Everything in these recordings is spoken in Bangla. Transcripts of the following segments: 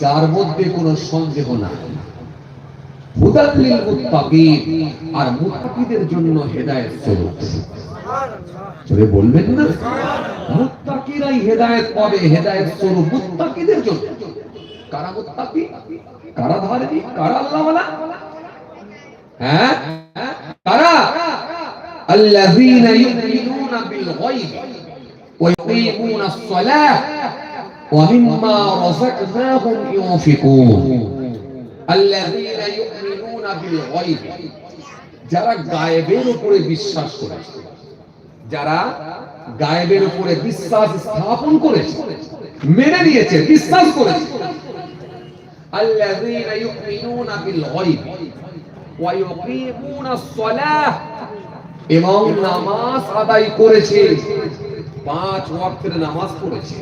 যার মধ্যে কোনো সন্দেহ নাই। আর মুত্তাকিদের জন্য হেদায়েত স্বরূপ। বলবেন না? মুত্তাকিরাই হেদায়েত পাবে, হেদায়েত স্বরূপ মুত্তাকিদের জন্য। কারা মুত্তাকি? কারা ধার্মিক কারা আল্লাহওয়ালা? হ্যাঁ? তারা আল্লাযীনা ইউমিনুনা বিল গায়ব ওয়া সালাহ ওয়া মিম্মা রাযাকনাহুম ইউনফিকুন। আল্লাযীনা ইউমিনুনা বিল গায়ব যারা গায়েবের উপরে বিশ্বাস করে যারা গায়েবের উপরে বিশ্বাস স্থাপন করেছে, মেনে নিয়েছে, বিশ্বাস করে আল্লাযীনা ইউমিনুনা বিল গায়ব এবং নামাজ আদায় করেছে। পাঁচ ওয়াক্তের নামাজ পড়েছে।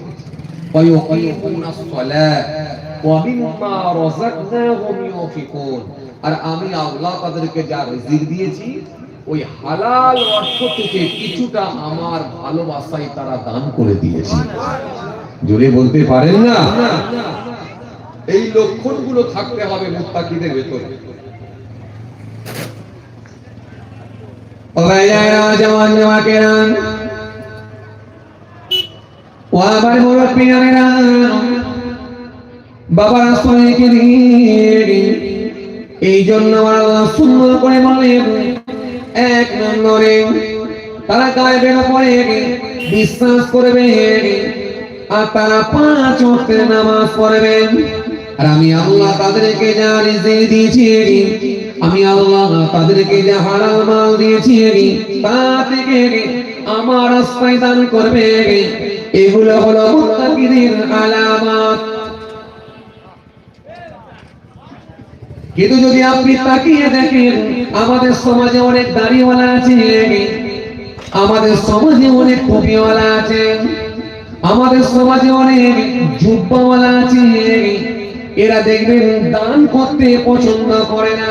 আর আমি আল্লাহ তাদেরকে যা রিজিক দিয়েছি ওই হালাল অর্থ থেকে কিছুটা আমার ভালোবাসায় তারা দান করে দিয়েছে। জোরে বলতে পারেন না? এই লক্ষণগুলো থাকতে হবে মুত্তাকিদের ভেতরে। এই জন্য সুন্দর করে বলেন এক নম্বরে তারা গায়েবের উপরে বিশ্বাস করবে আর তারা পাঁচ ওয়াক্তের নামাজ পড়বেন আর আমি আল্লাহ তাদেরকে যা রিজিক দিয়েছি আমি আল্লাহ তাদেরকে যা হালাল মাল দিয়েছি আমি তা থেকে আমার রাস্তায় দান করবে এগুলো হলো মুত্তাকিদের আলামত। কিন্তু যদি আপনি তাকিয়ে দেখেন, আমাদের সমাজে অনেক দাড়িওয়ালা আছে আমাদের সমাজে অনেক টুপিওয়ালা আছে। আমাদের সমাজে অনেক জুব্বাওয়ালা আছে এরা দেখবেন দান করতে পছন্দ করে না।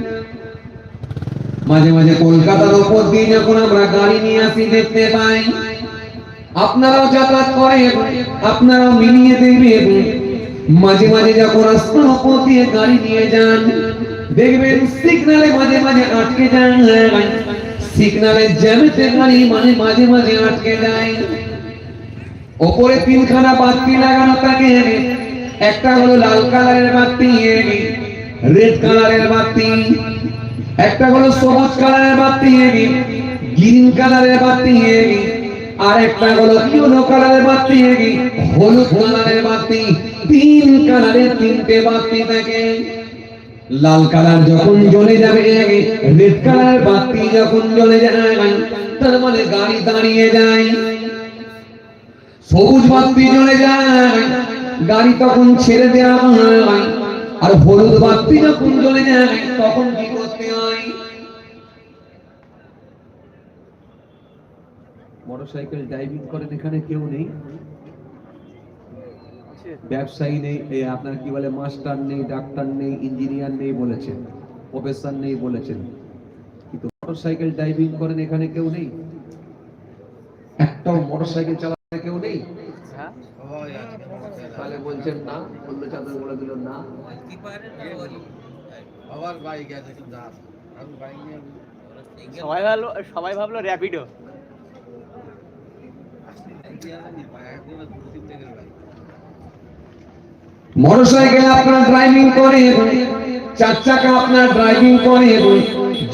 মাঝে মাঝে কলকাতার উপর দিয়ে যখন আমরা গাড়ি নিয়ে আসি, দেখতে পাই আপনারাও যাতায়াত করেন, আপনারাও মিলিয়ে দেখবেন মাঝে মাঝে যখন রাস্তার উপর দিয়ে গাড়ি নিয়ে যান, দেখবেন সিগনালে মাঝে মাঝে আটকে যান। সিগনালে জ্যামেতে গাড়ি মানে মাঝে মাঝে আটকে যায়। ওপরে তিনখানা বাতি লাগানো থাকে। একটা হলো লাল কালারের বাতি, রেড কালারের বাতি। একটা হলো সবুজ কালারের বাতি গ্রিন কালারের বাতি আর একটা হলো ইয়েলো কালারের বাতি হলুদ কালারের বাতি তিন কালারের তিনটে বাতি থাকে লাল কালার যখন জ্বলে যাবে রেড কালার বাতি যখন জ্বলে যায়, তার মানে গাড়ি দাঁড়িয়ে যায়। সবুজ বাতি জ্বলে যায়, গাড়ি তখন ছেড়ে দেওয়া হয়। আর হলুদ বাতি যখন জ্বলে যায়, তখন কি করতে হয় মোটরসাইকেল ড্রাইভিং করেন এখানে কেউ নেই। ব্যবসায়ী নেই আপনার কি বলে মাস্টার নেই ডাক্তার নেই ইঞ্জিনিয়ার নেই বলেছেন প্রফেসর নেই বলেছেন। কিন্তু মোটরসাইকেল ড্রাইভিং করেন এখানে কেউ নেই। একটাও মোটরসাইকেল চালাতে কেউ নেই। তাহলে বলছেন না অন্য চাদর বলে দিল না। আবার বাইক আছে কিন্তু আর আমি বাইক নিয়ে সবাই ভাবলো সবাই ভাবলো র্যাপিডো মোটরসাইকেল আপনার ড্রাইভিং করে চার চাকা আপনার ড্রাইভিং করে,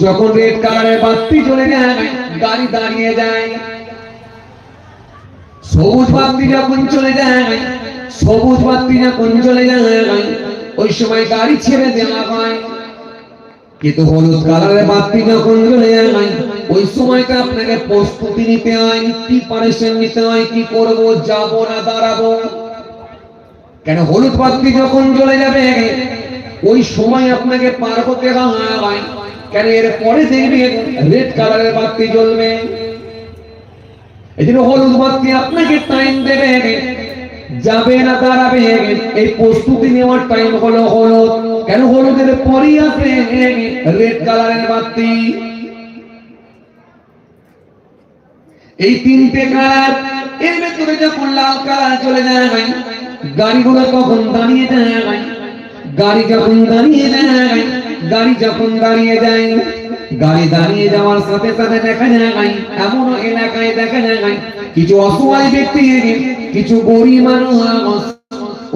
যখন রেড কালারের বাতি চলে যায়, গাড়ি দাঁড়িয়ে যায়। সবুজ বাতি যখন চলে যায়, সবুজ বাতি যখন চলে যায়, ওই সময় গাড়ি ছেড়ে দেওয়া হয়। কিন্তু হলুদ কালারের বাতি যখন জ্বলে যায় ওই সময়টা আপনাকে প্রস্তুতি নিতে হয় প্রিপারেশন নিতে হয়, কি করব, যাব না, দাঁড়াবো। কেন হলুদ বাতি যখন জ্বলে যাবে, ওই সময় আপনাকে পার হতে হয়। কেন এর পরে দেখবে রেড কালারের বাতি জ্বলবে। এই জন্য হলুদ বাতি আপনাকে টাইম দেবে। যাবে না, দাঁড়াবে। এই প্রস্তুতি নেওয়ার টাইম হলো হলুদ। কেন হলুদের পরই আছে রেড কালারের বাতি এই তিনটে কালারের ভেতরে যখন লাল কালার চলে যায়, গাড়িগুলো তখন দাঁড়িয়ে যায়, গাড়ি যখন দাঁড়িয়ে যায়, গাড়ি যখন দাঁড়িয়ে যায়, গাড়ি দাঁড়িয়ে যাওয়ার সাথে সাথে দেখা যায় এমন এলাকায় দেখা যায়, কিছু অসহায় ব্যক্তি, কিছু গরিব মানুষ,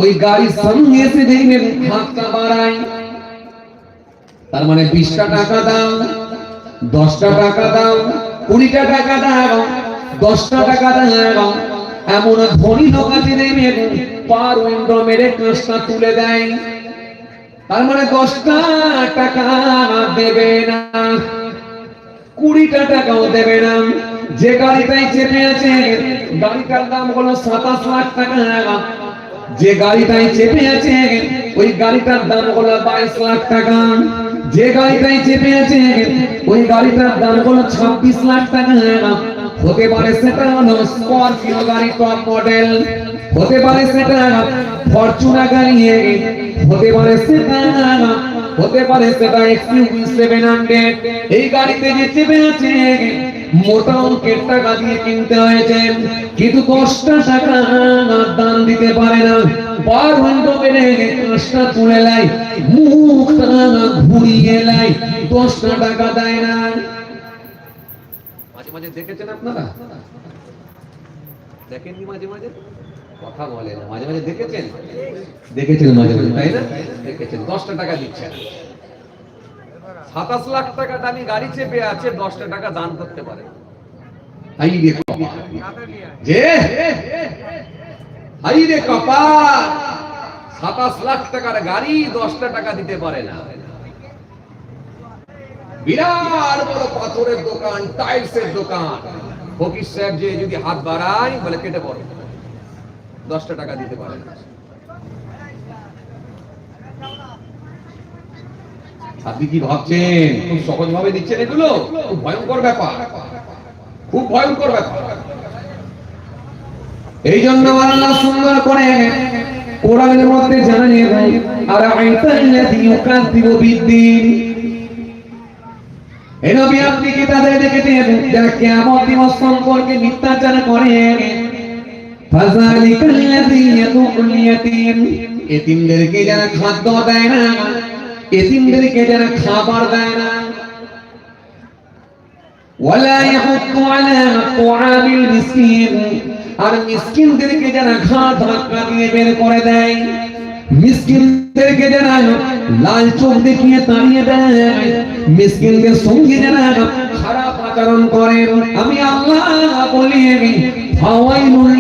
ওই গাড়ির সামনে এসে দেখবেন হাতটা বাড়ায়। তার মানে বিশটা টাকা দাও, দশটা টাকা দাও, কুড়িটা টাকা দাও দশটা টাকা দাও এমন ধনী লোক আছে দেখবেন পার উইন্ডো মেরে কাঁচটা তুলে দেয়। তার মানে দশটা টাকা দেবে না। কুড়িটা টাকাও দেবে না। যে গাড়িটাই চেপে আছে, গাড়িটার দাম হলো সাতাশ লাখ টাকা। যে গাড়িটাই চেপে আছে, ওই গাড়িটার দাম হলো বাইশ লাখ টাকা। যে গাড়িটাই চেপে আছে, ওই গাড়িটার দাম হলো ছাব্বিশ লাখ টাকা। হতে পারে সেটা স্করপিও গাড়ি টপ মডেল, হতে পারে সেটা ফরচুনা গাড়ি হতে পারে সেটা হতে পারে সেটা এক্সইউভি 700 এই গাড়িতে যে চেপে আছে মোটা অঙ্কের টাকা দিয়ে কিনতে হয়েছে, কিন্তু দশটা টাকা দান দিতে পারে না। বার ঘণ্টা বেড়ে কাজটা তুলে লাই মুখটা ঘুরিয়ে লাই, দশটা টাকা দেয় না। মাঝে দেখেছেন আপনারা? দেখেননি মাঝে মাঝে? কথা মাঝে মাঝে দেখেছেন? দেখেছেন মাঝে মাঝে, তাই না? দেখেছেন, দশটা টাকা দিচ্ছেন। সাতাশ লাখ টাকা দামি গাড়ি চেপে আছে, দশটা টাকা দান করতে পারে। হাই রে যে? হাই রে কপাল। সাতাশ লাখ টাকার গাড়ি দশটা টাকা দিতে পারে না। বিরাট বড় পাথরের দোকান, টাইলসের দোকান। ফকির সাহেব যে যদি হাত বাড়ায়, বলে কেটে পড়ে। দশটা টাকা দিতে পারে আপনি কি ভাবছেন? খুব সহজ ভাবে দিচ্ছেন এগুলো? খুব ভয়ঙ্কর ব্যাপার। খুব ভয়ঙ্কর ব্যাপার। এই জন্য আল্লাহ সুন্দর করে কোরআনের মধ্যে জানিয়ে দেয় আর আইতাল্লাযী ইউকাযযিবু বিদ্দীন? এই আপনি কি তাদের দেখেছেন যারা কিয়ামত দিবস সম্পর্কে মিথ্যাচার করে? ফাযালিকাল্লাযী ইয়াদুল ইয়াতীম। এতিমদেরকে যারা খাদ্য দেয় না, এতিমদেরকে যারা খাবার দেয় না। ওয়ালা ইয়াহুদ্দু আলা তুআমিল মিসকিন। আর মিসকিনদেরকে যারা ঘাট ধাক্কা দিয়ে বের করে দেয়। মিসকিনদেরকে যারা লাল চোখ দেখিয়ে তাড়িয়ে দেয়। মিসকিনদের সঙ্গে যারা খারাপ আচরণ করেন। আমি আল্লাহ বলি ফাওয়াইলুল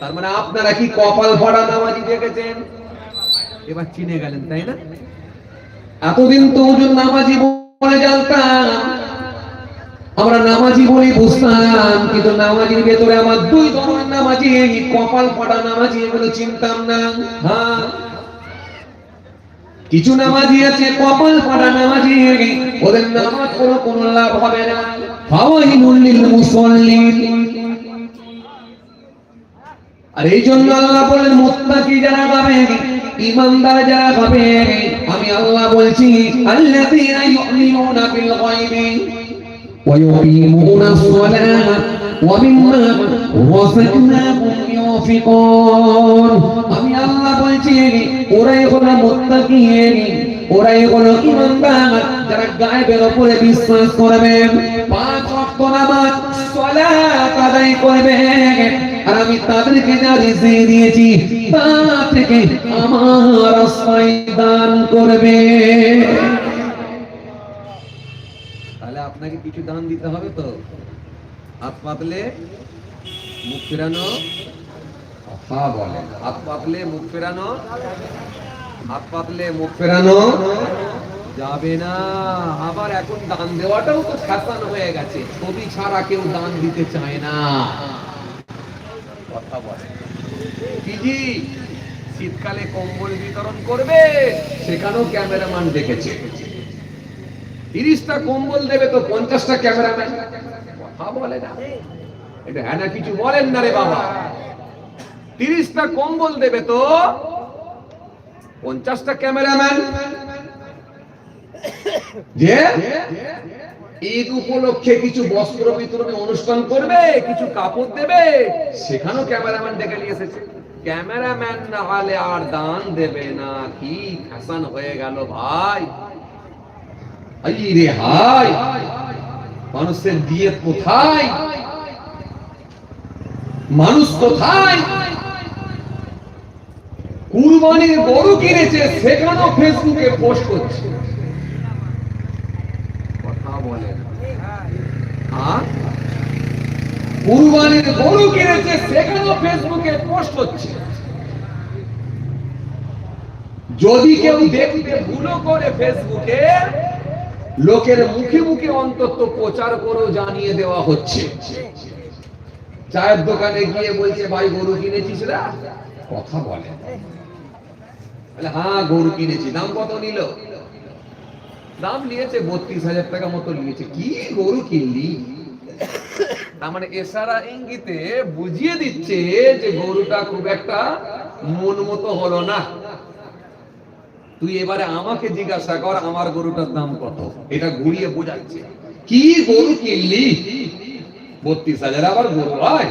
তার মানে আপনারা কি কপাল ফাটা নামাজি দেখেছেন? এবার চিনে গেলেন, তাই না? এতদিন তো ওজন নামাজি বলে জানতাম। আমরা নামাজি বলি বুঝতাম, কিন্তু নামাজির ভেতরে আমার দুই ধরনের নামাজি, কপাল ফাটা নামাজি এগুলো চিনতাম না। হ্যাঁ। কিছু নামাজি আছে, কপাল ফাটা নামাজি, ওদের নামাজ কোনো কোনো লাভ হবে না। ফাওয়াইলুল লিল মুসাল্লিন। আর এই জন্য আল্লাহ বলেন, মুত্তাকি যারা পাবে ইমানদার যারা পাবে আমি আল্লাহ বলছি আল্লাযীনা ইউমিনুনা বিল গায়বি ওয়া ইউকিমুনা الصلاة ومما رزقناهم ينفقون আমি আল্লাহ বলছি ওরাই হলো মুত্তাকি ওরাই হলো ইমানদার যারা গায়েবের উপরে বিশ্বাস করবে পাঁচ ওয়াক্ত নামাজ সালাত আদায় করবে আর আমি তাদেরকে যা রিজিক দিয়েছি। তা থেকে আমার রাস্তায় দান করবে। তাহলে আপনাকে কিছু দান দিতে হবে তো? হাত পাতলে মুখ ফেরানো। কথা বলে। হাত পাতলে মুখ ফেরানো। হাত পাতলে মুখ ফেরানো। যাবে না। আবার এখন দান দেওয়াটাও তো ফ্যাশন হয়ে গেছে। ছবি ছাড়া কেউ দান দিতে চায় না। কথা বলে। দিদি, শীতকালে কম্বল বিতরণ করবে? সেখানেও ক্যামেরাম্যান দেখেছে। তিরিশটা কম্বল দেবে তো পঞ্চাশটা ক্যামেরাম্যান। কথা বলে না। এটা হ্যাঁ কিছু বলেন না রে বাবা। তিরিশটা কম্বল দেবে তো পঞ্চাশটা ক্যামেরাম্যান। যে ঈদ উপলক্ষে কিছু বস্ত্র বিতরণী অনুষ্ঠান করবে, কিছু কাপড় দেবে। সেখানেও ক্যামেরাম্যান ডেকে নিয়ে এসেছে। ক্যামেরাম্যান না হলে আর দান দেবে না। কি ফ্যাশন হয়ে গেল ভাই। রে হাই। মানুষের দিয়ে কোথায়? মানুষ কোথায়? কুরবানির গরু কিনেছে, সেখানেও ফেসবুকে পোস্ট করছে। গরু কিনেছে সেখানেও ফেসবুকে পোস্ট হচ্ছে। যদি কেউ দেখতে ভুলো করে ফেসবুকে লোকের মুখে মুখে অন্তত প্রচার করেও জানিয়ে দেওয়া হচ্ছে। চায়ের দোকানে গিয়ে বলছে ভাই গরু কিনেছিস রা কথা বলে, হ্যাঁ গরু কিনেছি। দাম কত নিল? দাম নিয়েছে বত্রিশ হাজার টাকা মতো নিয়েছে। কি গরু কিনলি? তার মানে এসারা ইঙ্গিতে বুঝিয়ে দিচ্ছে যে গরুটা খুব একটা মন মতো হলো না। তুই এবারে আমাকে জিজ্ঞাসা কর, আমার গরুটার দাম কত? এটা ঘুরিয়ে বোঝাচ্ছে। কি গরু কিনলি? বত্রিশ হাজার আবার গরু হয়?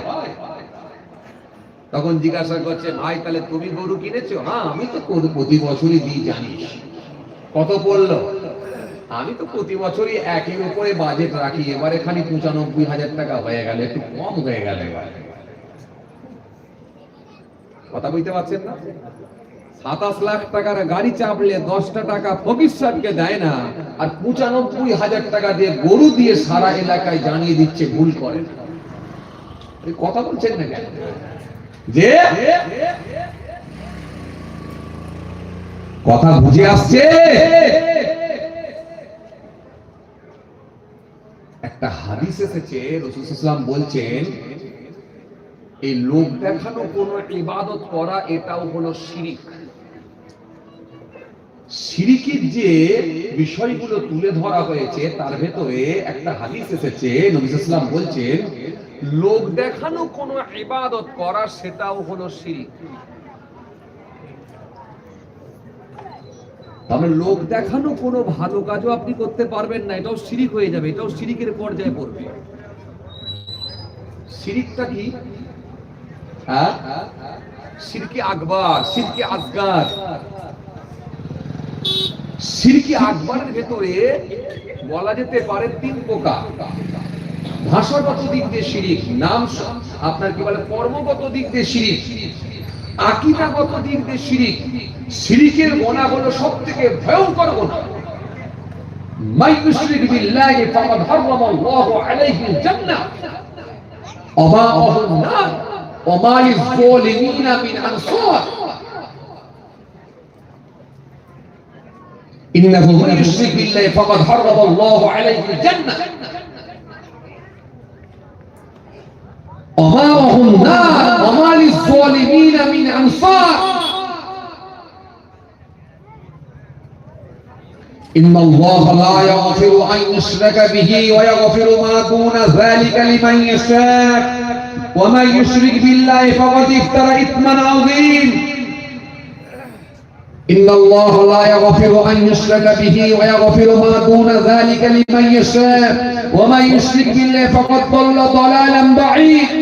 তখন জিজ্ঞাসা করছে, ভাই, তাহলে তুমি গরু কিনেছো? হ্যাঁ আমি তো প্রতি বছরই দিই জানিস কত পড়ল? আমি তো প্রতি বছরই একের উপরে বাজেট রাখি। এবারে খালি পঁচানব্বই হাজার টাকা হয়ে গেল, একটু কম হয়ে গেল কথা বুঝতে পারছেন না? সাতাশ লাখ টাকার গাড়ি চাপলে দশটা টাকা ফকির দেয় না, আর পঁচানব্বই হাজার টাকা দিয়ে গরু দিয়ে সারা এলাকায় জানিয়ে দিচ্ছে ভুল করে। কথা বলছেন না কেন? যে কথা বুঝে আসছে। একটা হাদিস এসেছে, রসুল ইসলাম বলছেন, এই লোক দেখানো কোন ইবাদত করা, এটাও হলো শিরিক। শিরিকের যে বিষয়গুলো তুলে ধরা হয়েছে, তার ভেতরে একটা হাদিস এসেছে, নবী ইসলাম বলছেন, লোক দেখানো কোন ইবাদত করা, সেটাও হলো শিরিক। তবে লোক দেখানো কোনো ভালো কাজও আপনি করতে পারবেন না, এটাও শিরিক হয়ে যাবে, এটাও শিরিকের পর্যায়ে পড়বে। শিরিকটা কি? হ্যাঁ? শিরকি আকবর শিরকি আসগার শিরকি আকবরের ভেতরে বলা যেতে পারে তিন প্রকার। ভাষাগত দিক দিয়ে শিরিক নাম আপনার কি বলে কর্মগত দিক দিয়ে শিরিক আকিদাগত দিক দিয়ে শিরিক, শিরিকের গোনা হলো সব থেকে ভয়ঙ্কর গোনা। বিল্লাহি ফাকাদ হারামাল্লাহু আলাইহি জান্নাহ মিন আনসার। ইন্নাহু মান বিল্লাহি ফাকাদ হারামাল্লাহু আলাইহি জান্নাহ ওয়া মা'হুম للظالمين من أنصار. إن الله لا يغفر أن يشرك به ويغفر ما دون ذلك لمن يشاء. ومن يشرك بالله فقد افترى إثما عظيم إن الله لا يغفر أن يشرك به ويغفر ما دون ذلك لمن يشاء. ومن يشرك بالله فقد ضل ضلالا بعيد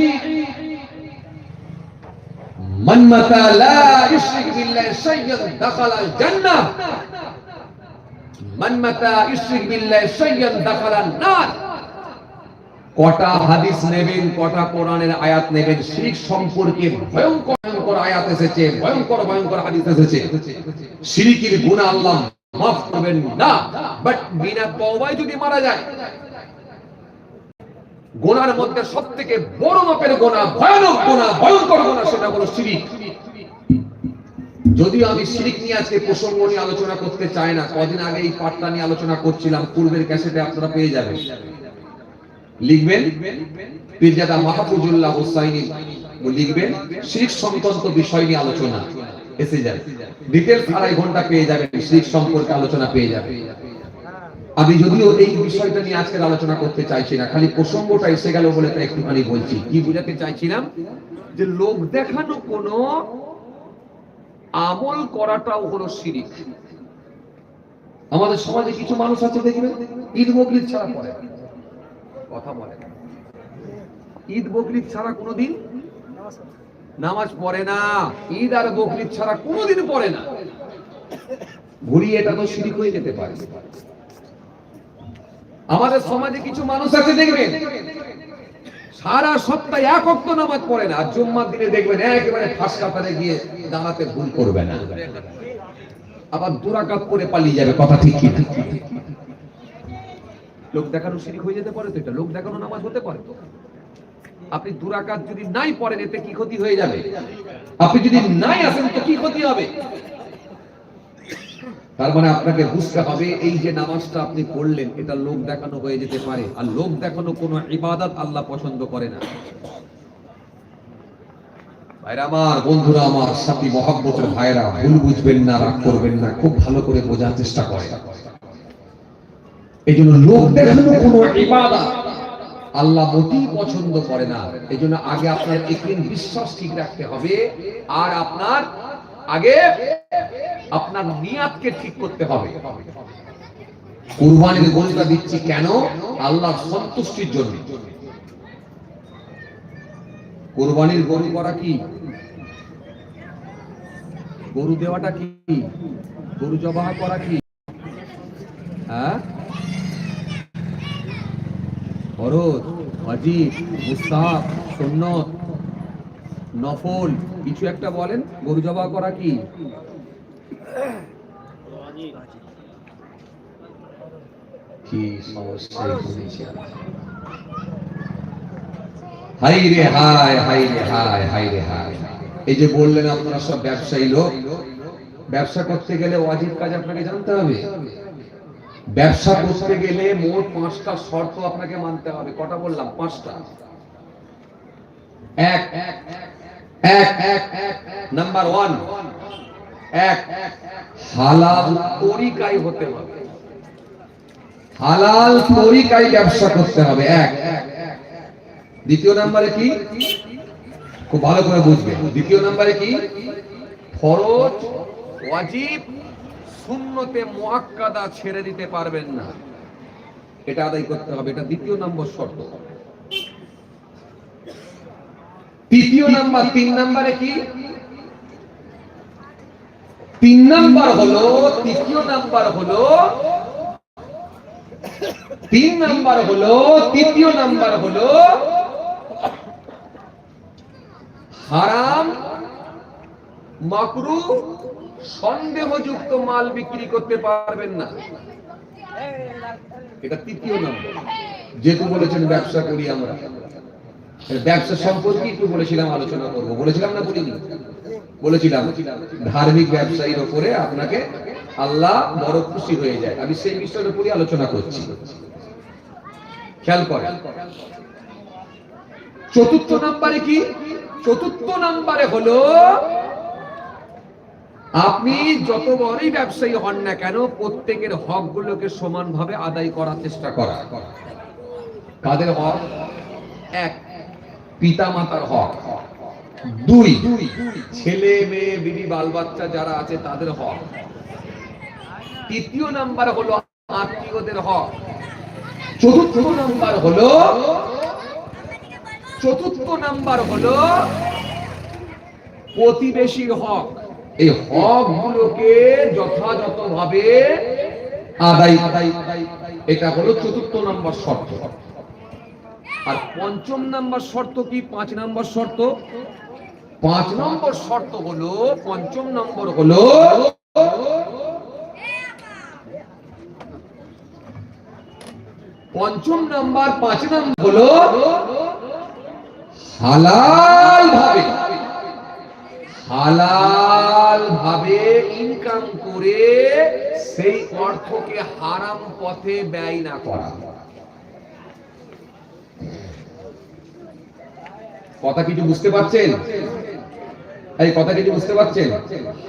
কটা হাদিস নেবেন, কটা কোরআনের আয়াত নেবেন, শিরিক সম্পর্কে ভয়ঙ্কর ভয়ঙ্কর আয়াত এসেছে, ভয়ঙ্কর ভয়ঙ্কর হাদিস এসেছে। শিরিকের গুনাহ আল্লাহ মাফ করবেন না। বাট বিনা তওবায় যদি মারা যায় গোনার মধ্যে সব থেকে বড় মাপের গোনা, ভয়ানক গোনা, ভয়ঙ্কর গোনা সেটা হলো শিরিক। যদিও আমি শিরিক নিয়ে আজকে প্রসঙ্গ নিয়ে আলোচনা করতে চাই না, কদিন আগে এই পাঠটা নিয়ে আলোচনা করছিলাম, পূর্বের ক্যাসেটে আপনারা পেয়ে যাবেন। লিখবেন? পীরজাদা মাহফুজুল্লাহ হোসাইনি লিখবেন, শিরিক সংক্রান্ত বিষয় নিয়ে আলোচনা। এসে যায় ডিটেলস আড়াই ঘণ্টা পেয়ে যাবেন, শিরিক সম্পর্কে আলোচনা পেয়ে যাবেন। আমি যদিও এই বিষয়টা নিয়ে আজকের আলোচনা করতে চাইছি না, খালি প্রসঙ্গটা এসে গেল বলে তাই একটুখানি বলছি। কি বুঝাতে চাইছিলাম? যে লোক দেখানো কোনো, আমল করাটাও হলো শিরিক। আমাদের সমাজে কিছু মানুষ আছে দেখবেন, ঈদ বকরিদ ছাড়া পড়ে কথা বলে। ঈদ বকরিদ ছাড়া কোনোদিন নামাজ পড়ে না। ঈদ আর বকরিদ ছাড়া কোনোদিন পড়ে না। ঘুরিয়ে এটা তো শিরিক হয়ে যেতে পারে। আমাদের সমাজে কিছু মানুষ আছে, দেখবেন? সারা সপ্তাহে এক অক্ত নামাজ পড়ে না জুম্মার দিনে দেখবেন একেবারে ফাঁস কাতারে গিয়ে দাঁড়াতে ভুল করবে না। আবার দুরাকাত করে পালিয়ে যাবে, কথা ঠিক লোক দেখানো শিরিক হয়ে যেতে পারে তো, এটা লোক দেখানো নামাজ হতে পারে তো। আপনি দুরাকাত যদি নাই পড়েন, এতে কি ক্ষতি হয়ে যাবে? আপনি যদি নাই আসেন, তো কি ক্ষতি হবে? তার মানে আপনাকে বুঝতে হবে, এই যে নামাজটা আপনি পড়লেন, এটা লোক দেখানো হয়ে যেতে পারে। আর লোক দেখানো কোনো ইবাদত আল্লাহ পছন্দ করে না। আল্লাহ পছন্দ করে না। এই জন্য আগে আপনার একদিন বিশ্বাস ঠিক রাখতে হবে, আর আপনার আগে আপনার নিয়াতকে ঠিক করতে হবে। কুরবানির গরুটা দিচ্ছি কেন? আল্লাহর সন্তুষ্টির জন্য। কোরবানির গরু করা কি? গরু দেওয়াটা কি? গরু জবাহ করা কি? হ্যাঁ? ফরজ, ওয়াজিব, মুস্তাহাব, সুন্নত। নফল, কিছু একটা বলেন, গরু জবাহ করা কি? হাই রে হাই হাই রে হাই হাই রে হাই। এই যে বললেন আপনারা সব ব্যবসায়ী লোক, ব্যবসা করতে গেলে অজিত কাজ আপনাকে জানতে হবে। ব্যবসা করতে গেলে মোট পাঁচটা শর্ত আপনাকে মানতে হবে। কটা বললাম? পাঁচটা। এক এক এক এক নাম্বার ওয়ান এক, হালাল তরিকায় হতে হবে। হালাল তরিকায় ব্যবসা করতে হবে, এক। দ্বিতীয় নাম্বারে কি? খুব ভালো করে বুঝবে। দ্বিতীয় নাম্বারে কি? ফরজ, ওয়াজিব, সুন্নতে মুআক্কাদা ছেড়ে দিতে পারবেন না। এটা আদায় করতে হবে, এটা দ্বিতীয় নম্বর শর্ত। তৃতীয় নাম্বার তিন নাম্বারে কি? তিন নাম্বার হলো তৃতীয় নাম্বার হলো তিন নাম্বার হলো তৃতীয় নাম্বার হলো হারাম মাকরু সন্দেহযুক্ত মাল বিক্রি করতে পারবেন না। এটা তৃতীয় নম্বর। যেহেতু বলেছেন ব্যবসা করি আমরা। ব্যবসা সম্পর্কে একটু বলেছিলাম, আলোচনা করব। বলেছিলাম না বলিনি? বলেছিলাম, ধার্মিক ব্যবসায়ীর ওপরে আপনাকে আল্লাহ বড় খুশি হয়ে যায়। আমি সেই বিষয়ের উপরই আলোচনা করছি। খেয়াল করেন। চতুর্থ নাম্বারে কি? চতুর্থ নাম্বারে হলো, আপনি যত বড়ই ব্যবসায়ী হন না কেন, প্রত্যেকের হক গুলোকে সমানভাবে আদায় করার চেষ্টা করা। কাদের হক? এক। পিতা মাতার হক। দুই, ছেলে, মেয়ে, বিবি বাল বাচ্চা যারা আছে তাদের হক। তৃতীয় নাম্বার হলো আত্মীয়দের হক। চতুর্থ নাম্বার হলো, চতুর্থ নাম্বার হলো প্রতিবেশীর হক। এই হক গুলোকে যথাযথ যথাযথভাবে আদায় এটা হলো চতুর্থ নম্বর শর্ত। আর পঞ্চম নাম্বার শর্ত কি? পাঁচ নাম্বার শর্ত? পাঁচ নম্বর শর্ত হলো, পঞ্চম নম্বর হলো, পঞ্চম নাম্বার, পাঁচ নাম্বার হলো হালাল ভাবে হালাল ভাবে ইনকাম করে সেই অর্থকে হারাম পথে ব্যয় না করা। কথা কিছু বুঝতে পারছেন? এই কথা কিছু বুঝতে পারছেন?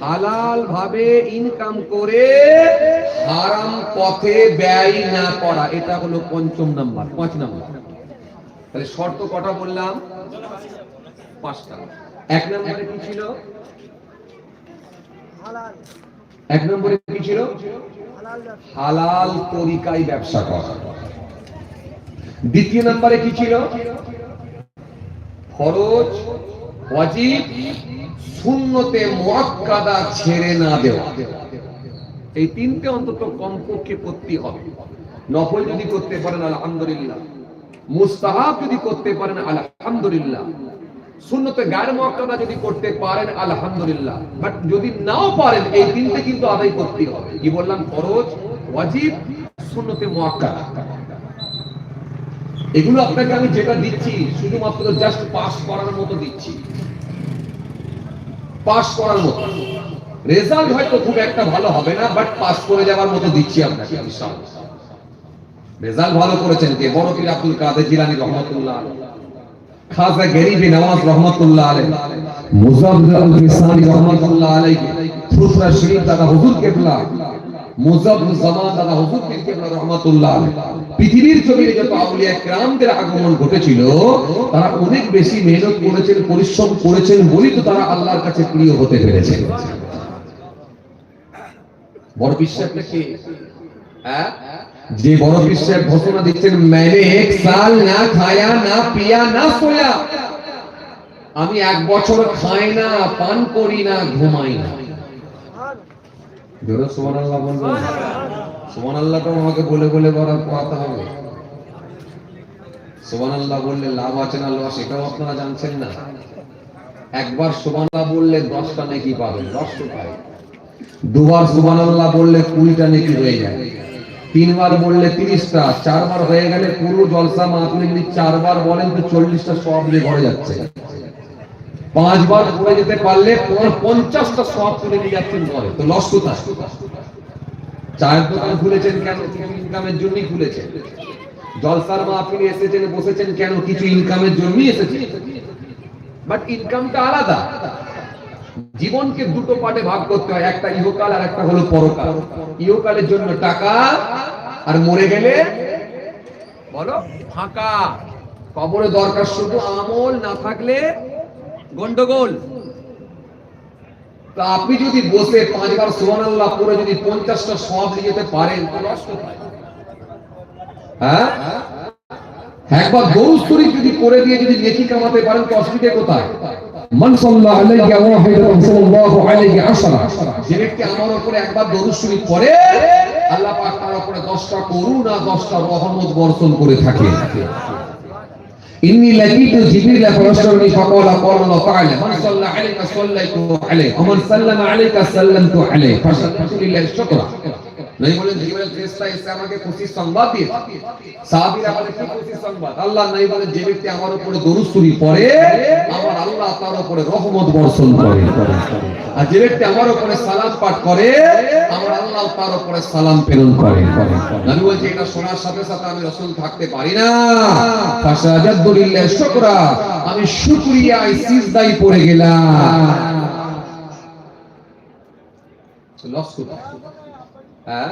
হালাল ভাবে ইনকাম করে হারাম পথে ব্যয় না করা, এটা হলো পঞ্চম নাম্বার, পাঁচ নাম্বার। তাহলে শর্ত কটা বললাম? পাঁচটা। এক নম্বরে কি ছিল? এক নম্বরে কি ছিল? হালাল তরিকায় ব্যবসা করা। দ্বিতীয় নম্বরে কি ছিল? ফরজ, ওয়াজিব মুআক্কাদা ছেড়ে না দেওয়া। এই তিনটে অন্তত কমপক্ষে করতে হবে। নফল যদি করতে পারেন, আলহামদুলিল্লাহ। মুস্তাহাব যদি করতে পারেন, আলহামদুলিল্লাহ। গায়ের মুআক্কাদা যদি করতে পারেন, আলহামদুলিল্লাহ। বাট যদি নাও পারেন, এই তিনটে কিন্তু আদায় করতে হবে। কি বললাম? ফরজ, ওয়াজিব শূন্যতে মুআক্কাদা। এগুলো আপনাকে আমি যেটা দিচ্ছি, শুধুমাত্র জাস্ট পাস করার মতো দিচ্ছি। পাস করার মতো। রেজাল্ট হয়তো খুব একটা ভালো হবে না বাট পাস করে যাওয়ার মতো দিচ্ছি আপনাকে রেজাল্ট ভালো করেছেন কে? বড় পীর আব্দুল কাদের জিলানী রহমতুল্লাহ খাজা গরিবি নওয়াজ রহমতুল্লাহ আলাইহি। মুজাফফর ফিসানি রহমতুল্লাহ আলাইহি। ফুসরা শরীফ দাদা হুজুর কেবলা। পরিশ্রম করেছেন তো তারা আল্লাহর কাছে প্রিয় হতে পেরেছে। বড় হ্যাঁ? বড় ঘোষণা দিচ্ছেন মেনে সাল না খায়া, না পিয়া, না সোয়া। আমি এক বছর খাই না, পান করি না, ঘুমাই না। জোরে সুবহানাল্লাহ বলবেন সুবহানাল্লাহ তো আমাকে বলে বলে বলা পড়াতে হবে। সুবহানাল্লাহ বললে লাভ আছে না লস, এটাও আপনারা জানছেন না। একবার সুবহানাল্লাহ বললে দশটা নাকি পাবেন দশটা পাই দুবার সুবহানাল্লাহ বললে কুড়িটা নাকি হয়ে যায়। তিনবার বললে তিরিশটা, চারবার হয়ে গেলে পুরো জলসা মাহফিলে যদি চারবার বলেন তো চল্লিশটা সব দিয়ে ঘরে যাচ্ছে। পাঁচবার পড়ে যেতে পারলে পঞ্চাশটা সব তুলে নিয়ে যাচ্ছেন ঘরে। তো লস কোথায় চায়ের দোকান খুলেছেন কেন? ইনকামের খুলেছেন। জলসার মাহফিলে এসেছেন, বসেছেন কেন? কিছু ইনকামের এসেছেন। বাট ইনকামটা আলাদা। জীবনকে দুটো পার্টে ভাগ করতে হয়, একটা ইহকাল আর একটা হলো পরকাল। ইহকালের জন্য টাকা আর মরে গেলে, বলো, ফাঁকা। কবরে দরকার শুধু আমল না থাকলে গন্ডগোল। তা আপনি যদি বসে পাঁচবার সুবহানাল্লাহ পড়ে যদি পঞ্চাশটা সব নিয়ে যেতে পারেন হ্যাঁ? একবার গরু যদি করে দিয়ে যদি নেকি কামাতে পারেন, তো অসুবিধা কোথায়? উপরে আল্লাহ তার উপরে 10টা করুণা 10টা রহমত বর্ষণ করে থাকে। إني لقيت جبريل فبشرني فقال قال الله تعالى من صلى عليك صليت عليه ومن سلم عليك سلمت عليه. فشكر لله الشكر নাই বলেন জিবরাইল ফেরেশতা এসে আমাকে সংবাদ কি সংবাদ? আল্লাহ নাই বলে, যে ব্যক্তি আমার উপরে দরুদ শরীফ পড়ে, আমার আল্লাহ তার উপরে রহমত বর্ষণ করে। আর যে ব্যক্তি আমার উপরে সালাম পাঠ করে, আমার আল্লাহ তার উপরে সালাম প্রেরণ করে। নবী বলছে, এটা শোনার সাথে সাথে আমি রাসূল থাকতে পারি না। শুকরা। আমি শুকরিয়ায় পড়ে গেলাম। হ্যাঁ?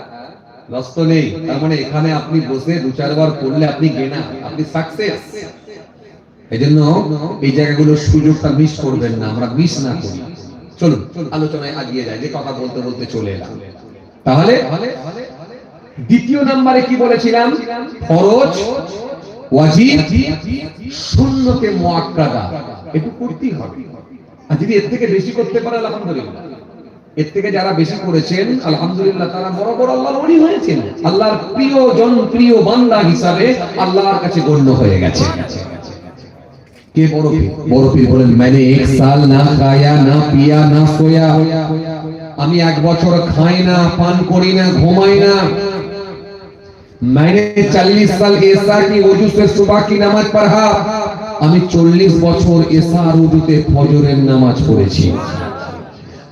নেই। তার মানে এখানে আপনি বসে দু চারবার পড়লে আপনি গেনা, আপনি সাকসেস এই জন্য এই সুযোগটা মিস করবেন না, আমরা মিস না করি। চলুন, আলোচনায় আগিয়ে যে কথা বলতে বলতে চলে এলাম। তাহলে, দ্বিতীয় নম্বরে কি বলেছিলাম? ফরজ ওয়াজিব শূন্যতে মুআক্কাদা একটু করতেই হবে। আর যদি এর থেকে বেশি করতে পারে, আলহামদুলিল্লাহ। এর থেকে যারা বেশি করেছেন আলহামদুলিল্লাহ তারা বড় বড় আল্লাহর হয়েছেন। আল্লাহর প্রিয় বান্দা হিসাবে আল্লাহর কাছে গণ্য হয়ে গেছে। মানে আমি এক বছর খাই না, পান করি না, ঘুমাই না। মানে আমি 40 বছর এসা রুজুতে ফজরের নামাজ পড়েছি।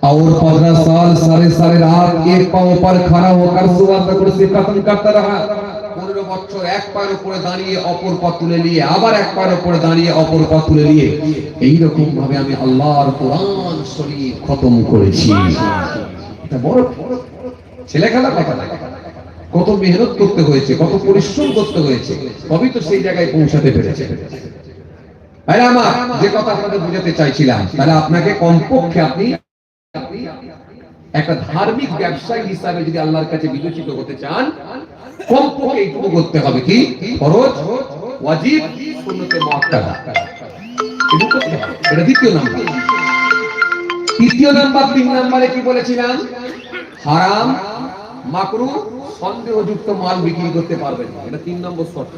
और पंद्रह साल सारे सारे रात एक पाँव पर खड़ा होकर सुबह तक उसे खत्म करता रहा পনেরো বছর এক পায়ের উপরে দাঁড়িয়ে অপর পা তুলে নিয়ে আবার এক পায়ের উপরে দাঁড়িয়ে অপর পা তুলে নিয়ে এইরকম ভাবে আমি আল্লাহর কোরআন শরীফ খতম করেছি এটা বড় ছেলে খেলা কথা না। কত মেহনত করতে হয়েছে কত পরিশ্রম করতে হয়েছে তবেই তো সেই জায়গায় পৌঁছাতে পেরেছে আরে আমার যে কথা আপনাদের বুঝাতে চাইছিলাম তাহলে আপনাকে কমপক্ষে আপনি একটা ধার্মিক ব্যবসায়ী হিসাবে যদি আল্লাহর কাছে বিবেচিত হতে চান কমপক্ষে এইটুকু করতে হবে কি? ফরজ, ওয়াজিব। এটা দ্বিতীয় নাম্বার। তৃতীয় নাম্বার, তিন নাম্বারে কি বলেছিলাম? হারাম, মাকরু, সন্দেহযুক্ত মাল বিক্রি করতে পারবেন। এটা তিন নম্বর শর্ত।